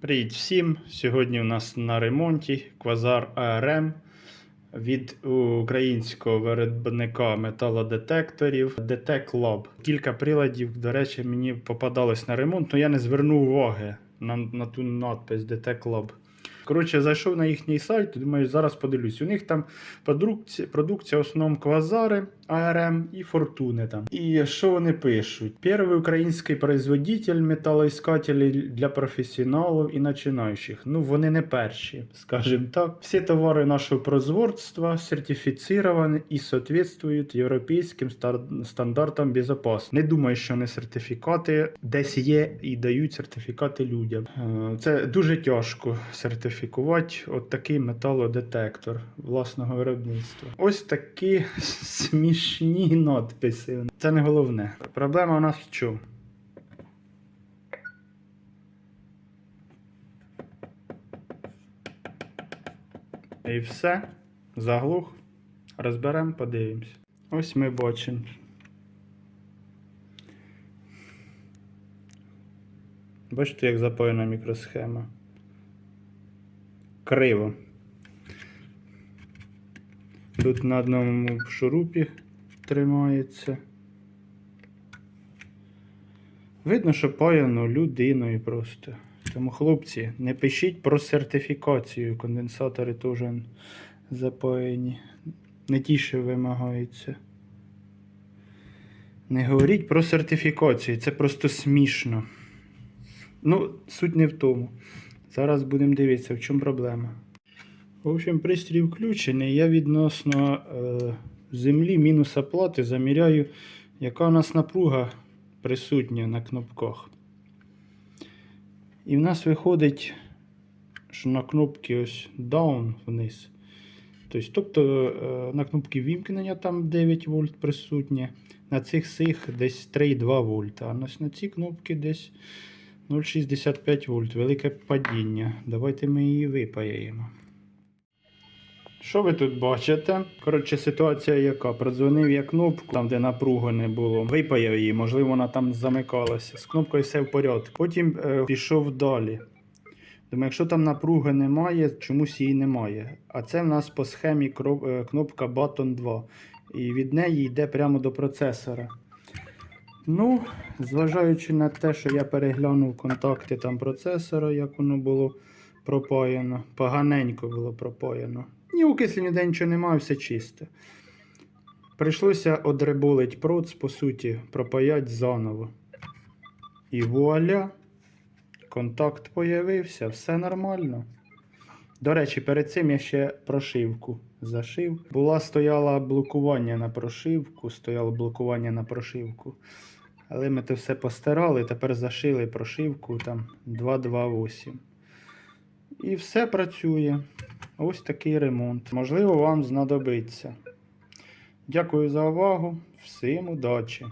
Привіт всім! Сьогодні у нас на ремонті Квазар АРМ від українського виробника металодетекторів Detect Lab. Кілька приладів, до речі, мені попадалось на ремонт, але я не звернув уваги на, на ту надпись Detect Lab. Коротше, зайшов на їхній сайт, думаю, зараз подивлюсь. У них там продукція, продукція в основному квазари, АРМ і фортуни там. І що вони пишуть? Перший український производитель металоіскателей для професіоналів і починаючих. Ну, вони не перші, скажімо так. Всі товари нашого производства сертифіцированы і соответствують європейським стандартам безпечності. Не думаю, що вони сертифікати десь є і дають сертифікати людям. Е, Це дуже тяжко сертифікувати от такий металодетектор власного виробництва. Ось такі смішні надписи. Це не головне. Проблема у нас в чому? І все. Заглух. Розберемо, подивимось. Ось ми бачимо. Бачите, як запаяна мікросхема. Криво. Тут на одному шурупі тримається. Видно, що паяно людиною просто. Тому, хлопці, не пишіть про сертифікацію. Конденсатори теж запаяні. Не ті, що вимагаються. Не говоріть про сертифікацію, це просто смішно. Ну, суть не в тому. Зараз будемо дивитися, в чому проблема. В общем, пристрій включений. Я відносно е, землі мінус оплати заміряю, яка у нас напруга присутня на кнопках. І в нас виходить, що на кнопці ось down вниз. Тобто, тобто е, на кнопці вімкнення там 9 вольт присутнє, на цих сих десь 3,2 вольта, а на цій кнопці десь 0,65 вольт. Велике падіння. Давайте ми її випаяємо. Що ви тут бачите? Коротше, ситуація яка? Продзвонив я кнопку, там де напруги не було. Випаяв її, можливо, вона там замикалася. З кнопкою все в порядку. Потім е, пішов далі. Думаю, якщо там напруги немає, чомусь її немає. А це в нас по схемі е, кнопка Button 2. І від неї йде прямо до процесора. Ну, зважаючи на те, що я переглянув контакти там процесора, як воно було пропаяно, поганенько було пропаяно. Ні окислі ніде нічого немає, все чисте. Прийшлося одреболить проц, по суті, пропаять заново. І вуаля, контакт появився, все нормально. До речі, перед цим я ще прошивку зашив. Була стояла блокування на прошивку, стояло блокування на прошивку. Але ми це все постирали, тепер зашили прошивку там 228. І все працює. Ось такий ремонт. Можливо, вам знадобиться. Дякую за увагу. Всім удачі!